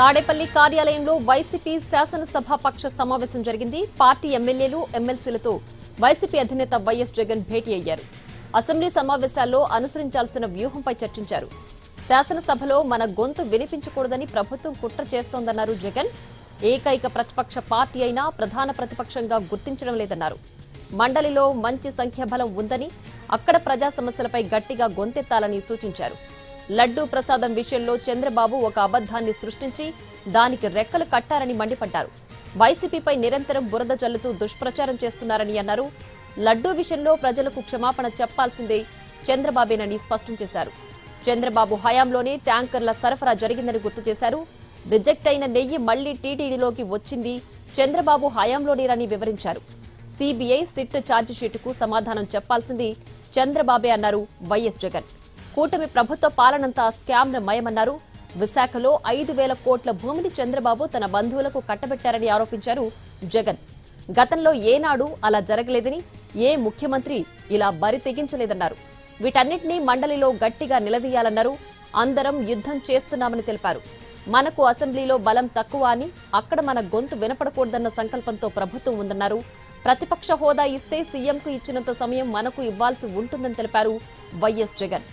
తాడేపల్లి కార్యాలయంలో వైసీపీ శాసనసభాపక్ష సమావేశం జరిగింది. పార్టీ ఎమ్మెల్యేలు ఎమ్మెల్సీలతో వైసీపీ అధినేత వైఎస్ జగన్ భేటీ అయ్యారు. అసెంబ్లీ సమావేశాల్లో అనుసరించాల్సిన వ్యూహంపై చర్చించారు. శాసనసభలో మన గొంతు వినిపించకూడదని ప్రభుత్వం కుట్ర చేస్తోందన్నారు జగన్. ఏకైక ప్రతిపక్ష పార్టీ అయినా ప్రధాన ప్రతిపక్షంగా గుర్తించడం లేదన్నారు. మండలిలో మంచి సంఖ్యాబలం ఉందని అక్కడ ప్రజా సమస్యలపై గట్టిగా గొంతెత్తాలని సూచించారు. లడ్డూ ప్రసాదం విషయంలో చంద్రబాబు ఒక అబద్ధాన్ని సృష్టించి దానికి రెక్కలు కట్టారని మండిపడ్డారు. వైసీపీపై నిరంతరం బురద జల్లుతూ దుష్ప్రచారం చేస్తున్నారని అన్నారు. లడ్డూ విషయంలో ప్రజలకు క్షమాపణ చెప్పాల్సిందే చంద్రబాబేనని స్పష్టం చేశారు. చంద్రబాబు హయాంలోనే ట్యాంకర్ల సరఫరా జరిగిందని గుర్తు చేశారు. రిజెక్ట్ అయిన నెయ్యి మళ్ళీ టీటీడీలోకి వచ్చింది. చంద్రబాబు హయాంలోనేనని వివరించారు. సిబిఐ సిట్ ఛార్జిషీటుకు సమాధానం చెప్పాల్సింది చంద్రబాబే అన్నారు వైఎస్ జగన్. కూటమి ప్రభుత్వ పాలనంతా స్కామ్ల మయమన్నారు. విశాఖలో ఐదు వేల కోట్ల భూమిని చంద్రబాబు తన బంధువులకు కట్టబెట్టారని ఆరోపించారు జగన్. గతంలో ఏనాడు అలా జరగలేదని ఏ ముఖ్యమంత్రి ఇలా బరి తెగించలేదన్నారు. వీటన్నిటినీ మండలిలో గట్టిగా నిలదీయాలన్నారు. అందరం యుద్ధం చేస్తున్నామని తెలిపారు. మనకు అసెంబ్లీలో బలం తక్కువ అని అక్కడ మన గొంతు వినపడకూడదన్న సంకల్పంతో ప్రభుత్వం ఉందన్నారు. ప్రతిపక్ష హోదా ఇస్తే సీఎంకు ఇచ్చినంత సమయం మనకు ఇవ్వాల్సి ఉంటుందని తెలిపారు వైఎస్ జగన్.